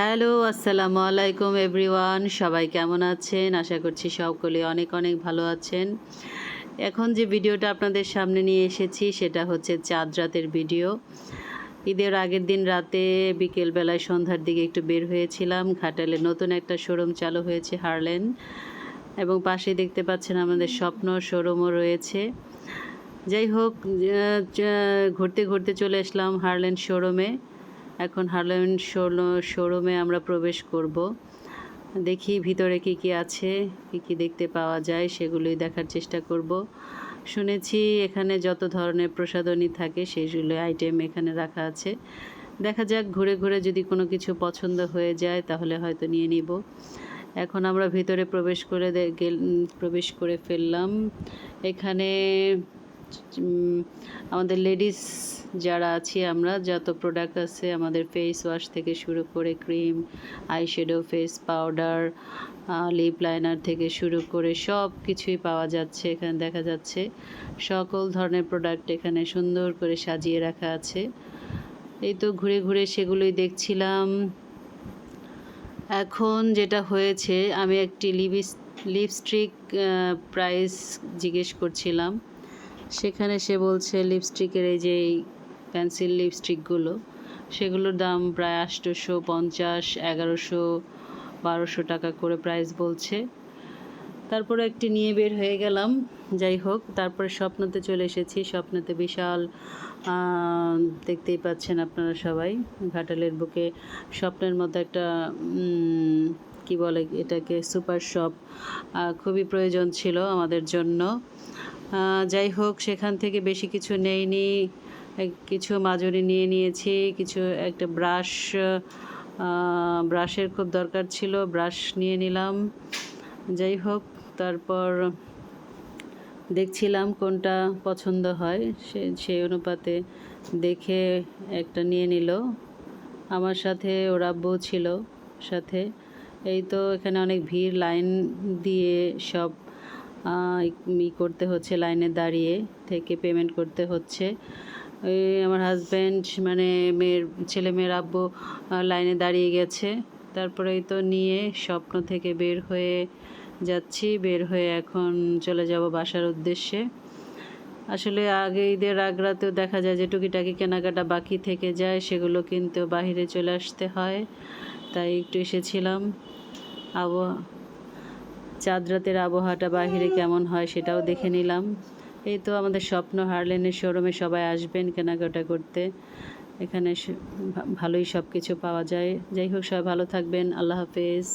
Hello, আসসালামু আলাইকুম everyone. সবাই কেমন আছেন? আশা করছি সকলে অনেক অনেক ভালো আছেন। এখন যে ভিডিওটা আপনাদের সামনে নিয়ে এসেছি, সেটা হচ্ছে চাঁদ রাতের ভিডিও। ঈদের আগের দিন রাতে বিকেলবেলায় সন্ধ্যার দিকে একটু বের হয়েছিলাম। ঘাটালে নতুন একটা শোরুম চালু হয়েছে হারলেন। এবং পাশেই দেখতে পাচ্ছেন আমাদের স্বপ্ন শোরুমও রয়েছে। যাই হোক ঘুরতে ঘুরতে চলে আসলাম হারলেন শোরুমে। এখন হারলেন শোরুমে আমরা প্রবেশ করব। দেখি ভিতরে কি কি আছে, কি কি দেখতে পাওয়া যায়, সেগুলোই দেখার চেষ্টা করব। শুনেছি এখানে যত ধরনের প্রসাধনী থাকে সেইগুলো আইটেম এখানে রাখা আছে। দেখা যাক ঘুরে ঘুরে যদি কোনো কিছু পছন্দ হয়ে যায়, তাহলে হয়তো নিয়ে নিব। এখন আমরা ভিতরে প্রবেশ করে প্রবেশ করে ফেললাম। এখানে আমাদের লেডিস যারা আছি আমরা, যত প্রোডাক্ট আছে আমাদের ফেস ওয়াশ থেকে শুরু করে cream eyeshadow face powder lip liner থেকে শুরু করে সব কিছুই পাওয়া যাচ্ছে এখানে, দেখা যাচ্ছে। সকল ধরনের প্রোডাক্ট এখানে সুন্দর করে সাজিয়ে রাখা আছে। এই তো ঘুরে ঘুরে সেগুলোই দেখছিলাম। এখন যেটা হয়েছে, আমি একটি লিপস লিপস্টিক প্রাইস জিজ্ঞেস করছিলাম। সেখানে সে বলছে লিপস্টিকের এই যে পেন্সিল লিপস্টিকগুলো সেগুলোর দাম প্রায় আটশোশো পঞ্চাশ, এগারোশো, বারোশো টাকা করে প্রাইস বলছে। তারপরে একটি নিয়ে বের হয়ে গেলাম, যাই হোক, তারপরে স্বপ্নতে চলে এসেছি। স্বপ্নতে বিশাল দেখতেই পাচ্ছেন আপনারা সবাই, ঘাটালের বুকে স্বপ্নের মতো একটা কি বলে এটাকে সুপার শপ খুবই প্রয়োজন ছিল আমাদের জন্য। যাই হোক, সেখান থেকে বেশি কিছু নেইনি। কিছু মাজুরি নিয়ে নিয়েছি, কিছু একটা ব্রাশ ব্রাশের খুব দরকার ছিল, ব্রাশ নিয়ে নিলাম। যাই হোক, তারপর দেখছিলাম কোনটা পছন্দ হয়, সে সেই অনুপাতে দেখে একটা নিয়ে নিল। আমার সাথে ওর আব্বু ছিল সাথে। এই তো এখানে অনেক ভিড়, লাইন দিয়ে সব ই করতে হচ্ছে, লাইনে দাঁড়িয়ে থেকে পেমেন্ট করতে হচ্ছে। আমার হাজব্যান্ড মানে মেয়ের, ছেলে মেয়ের আব্বু লাইনে দাঁড়িয়ে গেছে। তারপরে তো নিয়ে স্বপ্ন থেকে বের হয়ে যাচ্ছি, বের হয়ে এখন চলে যাব বাসার উদ্দেশ্যে। আসলে আগে ঈদের আগ রাতেও দেখা যায় যে টুকিটাকি কেনাকাটা বাকি থেকে যায়, সেগুলো কিন্তু বাহিরে চলে আসতে হয়, তাই একটু এসেছিলাম। আবহাওয়া চাঁদ রাতের আবহাওয়াটা বাহিরে কেমন হয় সেটাও দেখে নিলাম। এই তো আমাদের স্বপ্ন হারলেনের শোরুমে সবাই আসবেন কেনাকাটা করতে। এখানে ভালোই সব কিছু পাওয়া যায়। যাই হোক, সবাই ভালো থাকবেন। আল্লাহ হাফেজ।